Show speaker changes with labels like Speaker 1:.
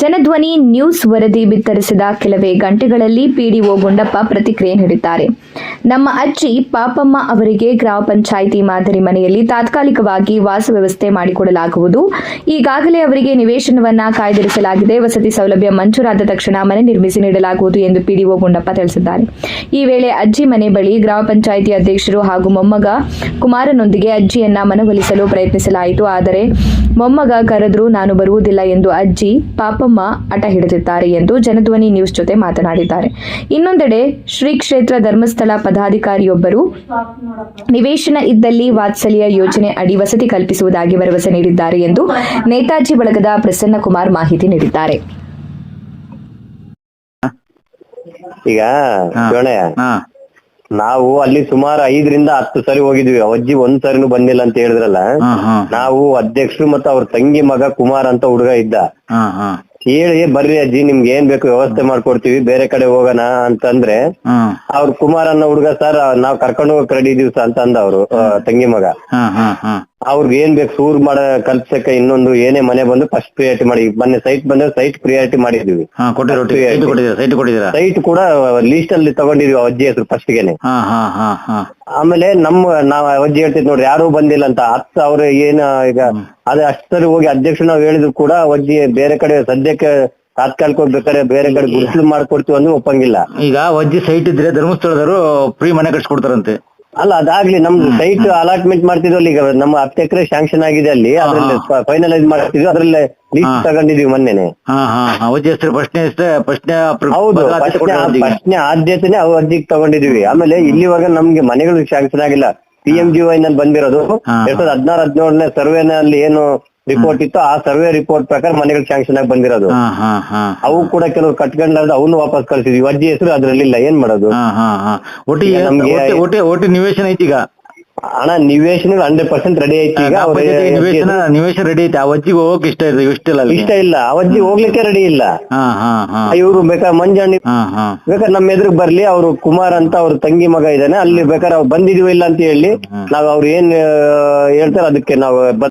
Speaker 1: Janadhwani news ವರದಿ ಬಿತ್ತರಿಸಿದ ಕೆಲವೇ ಗಂಟೆಗಳಲ್ಲಿ ಪಿಡಿಒ ಗುಂಡಪ್ಪ ಪ್ರತಿಕ್ರಿಯೆ ನೀಡಿದ್ದಾರೆ. ನಮ್ಮ ಅಜ್ಜಿ ಪಾಪಮ್ಮ ಅವರಿಗೆ ಗ್ರಾಮ ಪಂಚಾಯಿತಿ ಮಾದರಿ ಮನೆಯಲ್ಲಿ ತಾತ್ಕಾಲಿಕವಾಗಿ ವಾಸ ವ್ಯವಸ್ಥೆ ಮಾಡಿಕೊಡಲಾಗುವುದು. ಈಗಾಗಲೇ ಅವರಿಗೆ ನಿವೇಶನವನ್ನ ಕಾಯ್ದಿರಿಸಲಾಗಿದೆ. ವಸತಿ ಸೌಲಭ್ಯ ಮಂಜೂರಾದ ತಕ್ಷಣ ಮನೆ ನಿರ್ಮಿಸಿ ನೀಡಲಾಗುವುದು ಎಂದು ಪಿಡಿಒ ಗುಂಡಪ್ಪ ತಿಳಿಸಿದ್ದಾರೆ. ಈ ವೇಳೆ ಅಜ್ಜಿ ಮನೆ ಬಳಿ ಗ್ರಾಮ ಪಂಚಾಯಿತಿ ಅಧ್ಯಕ್ಷರು ಹಾಗೂ ಮೊಮ್ಮಗ ಕುಮಾರನೊಂದಿಗೆ ಅಜ್ಜಿಯನ್ನ ಮನವೊಲಿಸಲು ಪ್ರಯತ್ನಿಸಲಾಯಿತು. ಆದರೆ ಮೊಮ್ಮಗ ಕರೆದರೂ ನಾನು ಬರುವುದಿಲ್ಲ ಎಂದು ಅಜ್ಜಿ ಪಾಪಮ್ಮ ಹಠ ಹಿಡಿದಿದ್ದಾರೆ ಎಂದು ಜನಧ್ವನಿ ನ್ಯೂಸ್ ಜೊತೆ ಮಾತನಾಡಿದ್ದಾರೆ. ಇನ್ನೊಂದೆಡೆ ಶ್ರೀ ಕ್ಷೇತ್ರ ಧರ್ಮಸ್ಥಳ ಪದಾಧಿಕಾರಿಯೊಬ್ಬರು ನಿವೇಶನ ಇದ್ದಲ್ಲಿ ವಾತ್ಸಲ್ಯ ಯೋಜನೆ ಅಡಿ ವಸತಿ ಕಲ್ಪಿಸುವುದಾಗಿ ಭರವಸೆ ನೀಡಿದ್ದಾರೆ ಎಂದು ನೇತಾಜಿ ಬಳಗದ ಪ್ರಸನ್ನ ಕುಮಾರ್ ಮಾಹಿತಿ ನೀಡಿದ್ದಾರೆ.
Speaker 2: ಈಗ. ನಾವು ಅಲ್ಲಿ ಸುಮಾರು ಐದರಿಂದ ಹತ್ತು ಸರಿ ಹೋಗಿದ್ವಿ. ಅಜ್ಜಿ ಒಂದ್ ಸರಿನೂ ಬಂದಿಲ್ಲ ಅಂತ ಹೇಳಿದ್ರಲ್ಲ. ನಾವು ಅಧ್ಯಕ್ಷರು ಮತ್ತೆ ಅವ್ರ ತಂಗಿ ಮಗ ಕುಮಾರ್ ಅಂತ ಹುಡುಗ ಇದ್ದ. ಹೇಳಿ ಬರ್ರಿ ಅಜ್ಜಿ ನಿಮ್ಗೆ ಏನ್ ಬೇಕು ವ್ಯವಸ್ಥೆ ಮಾಡ್ಕೊಡ್ತೀವಿ ಬೇರೆ ಕಡೆ ಹೋಗೋಣ ಅಂತಂದ್ರೆ ಅವ್ರ ಕುಮಾರ್ ಅನ್ನೋ ಹುಡುಗ ಸರ್ ನಾವ್ ಕರ್ಕೊಂಡು ಹೋಗಕ್ ರೆಡಿ ಇದೀವಿ ಅಂತ ಅಂದ ಅವ್ರು ತಂಗಿ ಮಗ. ಅವ್ರಿಗೆ ಏನ್ ಬೇಕು ಸೂರ್ ಮಾಡ ಕಲ್ಸಕ್ಕೆ ಇನ್ನೊಂದು ಏನೇ ಮನೆ ಬಂದು ಫಸ್ಟ್ ಪ್ರಿಯಾರಿಟಿ ಮಾಡಿ. ಮೊನ್ನೆ ಸೈಟ್ ಬಂದ್ರೆ ಸೈಟ್ ಪ್ರಿಯಾರಿಟಿ ಮಾಡಿದೀವಿ.
Speaker 3: ಹಾ ಕೊಟ್ಟಿರೋ ಸೈಟ್ ಕೊಟ್ಟಿದ್ದೀರಾ? ಸೈಟ್ ಕೊಟ್ಟಿದ್ದೀರಾ?
Speaker 2: ಸೈಟ್ ಕೂಡ ಲೀಸ್ಟ್ ಅಲ್ಲಿ ತಗೊಂಡಿದ್ವಿ ಆ ಅಜ್ಜಿ ಹೆಸರು ಫಸ್ಟ್ ಗೆನೆ.
Speaker 3: ಹಾ ಹಾ ಹಾ ಹಾ.
Speaker 2: ಆಮೇಲೆ ನಮ್ಮ ನಾವ್ ಅಜ್ಜಿ ಹೇಳ್ತಿದ್ ನೋಡ್ರಿ ಯಾರು ಬಂದಿಲ್ಲ ಅಂತ. ಹತ್ತು ಅವ್ರ ಏನ ಈಗ ಅದೇ ಅಷ್ಟರಲ್ಲಿ ಹೋಗಿ ಅಧ್ಯಕ್ಷ ನಾವ್ ಹೇಳಿದ್ರು ಕೂಡ ಅಜ್ಜಿ ಬೇರೆ ಕಡೆ ಸದ್ಯಕ್ಕೆ ತಾತ್ಕಾಲಿಕ ಬೇಕಾದ್ರೆ ಬೇರೆ ಕಡೆ ಗುರುತು ಮಾಡ್ಕೊಡ್ತೀವಿ ಅಂದ್ರೆ ಒಪ್ಪಂಗಿಲ್ಲ.
Speaker 3: ಈಗ ಅಜ್ಜಿ ಸೈಟ್ ಇದ್ರೆ ಧರ್ಮಸ್ಥಳದವರು ಫ್ರೀ ಮನೆ ಕಟ್ಸ್ಕೊಡ್ತಾರಂತೆ.
Speaker 2: ಅಲ್ಲ ಅದಾಗ್ಲಿ ನಮ್ದು ಸೈಟ್ ಅಲಾಟ್ಮೆಂಟ್ ಮಾಡ್ತಿದ್ವಲ್ಲ ಈಗ ನಮ್ಮ ಹತ್ತು ಎಕರೆ ಶಾಂಕ್ಷನ್ ಆಗಿದೆ ಅಲ್ಲಿ ಅದ್ರಲ್ಲಿ ಫೈನಲೈಸ್ ಮಾಡ್ತಿದ್ವಿ ಅದ್ರಲ್ಲಿ ಲೀಸ್ ತಗೊಂಡಿದ್ವಿ ಮೊನ್ನೆನೆ.
Speaker 3: ಫಸ್ಟ್ನೇ
Speaker 2: ಹೌದು ಪ್ರಶ್ನೆ ಆದ್ಯತೆನೆ ಅವ್ ಅರ್ಜಿಗೆ ತಗೊಂಡಿದೀವಿ. ಆಮೇಲೆ ಇಲ್ಲಿವರೆಗೆ ನಮ್ಗೆ ಮನೆಗಳು ಶಾಂಕ್ಷನ್ ಆಗಿಲ್ಲ. ಪಿ ಎಂ ಜಿ ವೈ ನಲ್ಲಿ ಬಂದಿರೋದು. ಎರಡ್ ಸಾವಿರದ ಹದಿನಾರು ಹದಿನೇಳನೇ ಸರ್ವೆನಲ್ಲಿ ಏನು ರಿಪೋರ್ಟ್ ಇತ್ತು. ಆ ಸರ್ವೆ ರಿಪೋರ್ಟ್ ಪ್ರಕಾರ ಮನೆಗಳು ಶಾಂಕ್ಷನ್ ಆಗಿ ಬಂದಿರೋದು. ಅವು ಕೂಡ ಕೆಲವರು ಕಟ್ಕೊಂಡ್ ಅವನು ವಾಪಸ್ ಕಳ್ಸಿದ್ವಿ. ಅಜ್ಜಿ ಹೆಸರು ಅದ್ರಲ್ಲಿಲ್ಲ ಏನ್ ಮಾಡೋದು?
Speaker 3: ಒಟ್ಟಿ ನಿವೇಶನ ಐತಿ ಈಗ?
Speaker 2: ಹಣ ನಿವೇಶನ ಹಂಡ್ರೆಡ್ ಪರ್ಸೆಂಟ್ ರೆಡಿ ಐತಿ. ಈಗ
Speaker 3: ನಿವೇಶನ ರೆಡಿ ಐತಿ. ಅವಜ್ಜಿಗೆ ವಜ್ಜಿಗೆ ಹೋಗಕ್ ಇಷ್ಟ ಇದೆ ಇಷ್ಟ ಇಲ್ಲ ಅಲ್ಲಿಗೆ
Speaker 2: ಇಷ್ಟ ಇಲ್ಲ. ಅವಜ್ಜಿ ಹೋಗ್ಲಿಕ್ಕೆ ರೆಡಿ ಇಲ್ಲ. ಇವ್ರು ಬೇಕಾದ್ರೆ ಮಂಜಾಣಿ ಬೇಕಾದ್ರೆ ನಮ್ಮ ಎದುರು ಬರ್ಲಿ. ಅವರು ಕುಮಾರ್ ಅಂತ ಅವ್ರ ತಂಗಿ ಮಗ ಇದ್ದಾನೆ. ಅಲ್ಲಿ ಬೇಕಾದ್ರೆ ಅವ್ರು ಬಂದಿದೀವಿ ಇಲ್ಲ ಅಂತ ಹೇಳಿ ನಾವ್ ಅವ್ರು ಏನ್ ಹೇಳ್ತಾರೆ ಅದಕ್ಕೆ ನಾವು